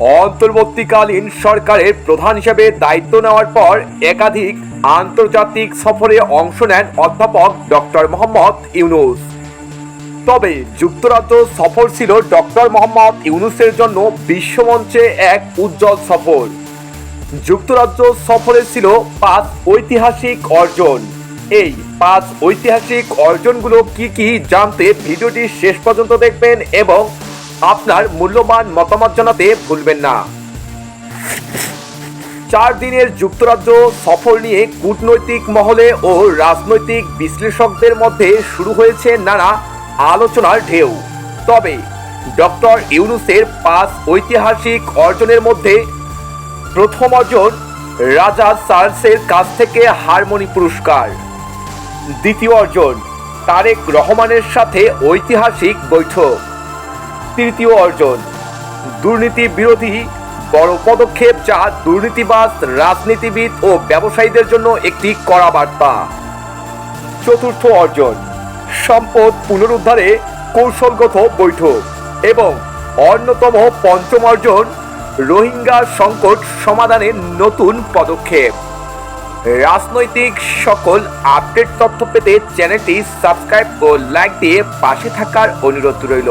অন্তর্বর্তীকালীন সরকারের প্রধান হিসেবে দায়িত্ব নেওয়ার পর একাধিক আন্তর্জাতিক সফরে অংশ নেন অধ্যাপক ডক্টর মোহাম্মদ ইউনুস। তবে যুক্তরাজ্য সফর ছিল ডক্টর মোহাম্মদ ইউনুসের জন্য বিশ্বমঞ্চে এক উজ্জ্বল সফর। যুক্তরাজ্য সফরে ছিল পাঁচ ঐতিহাসিক অর্জন। এই পাঁচ ঐতিহাসিক অর্জনগুলো কি কি জানতে ভিডিওটি শেষ পর্যন্ত দেখবেন এবং আপনার মূল্যবান মতামত জানাতে ভুলবেন না। চার দিনের যুক্তরাজ্য সফর নিয়ে কূটনৈতিক মহলে ও রাজনৈতিক বিশ্লেষকদের মধ্যে শুরু হয়েছে নানা আলোচনার ঢেউ। তবে ডক্টর ইউনুসের পাঁচ ঐতিহাসিক অর্জনের মধ্যে প্রথম অর্জন রাজা চার্লসের কাছ থেকে হারমোনি পুরস্কার। দ্বিতীয় অর্জন তারেক রহমানের সাথে ঐতিহাসিক বৈঠক। তৃতীয় অর্জন। দুর্নীতি বিরোধী বড় পদক্ষেপ যা দুর্নীতিবাজ, রাজনীতিবিদ ও ব্যবসায়ীদের জন্য একটি কড়া বার্তা। চতুর্থ অর্জন, সম্পদ পুনরুদ্ধারে কৌশলগত বৈঠক এবং অন্যতম পঞ্চম অর্জন, রোহিঙ্গা সংকট সমাধানে নতুন পদক্ষেপ। রাজনৈতিক সকল আপডেট তথ্য পেতে চ্যানেলটি সাবস্ক্রাইব ও লাইক দিয়ে পাশে থাকার অনুরোধ রইল।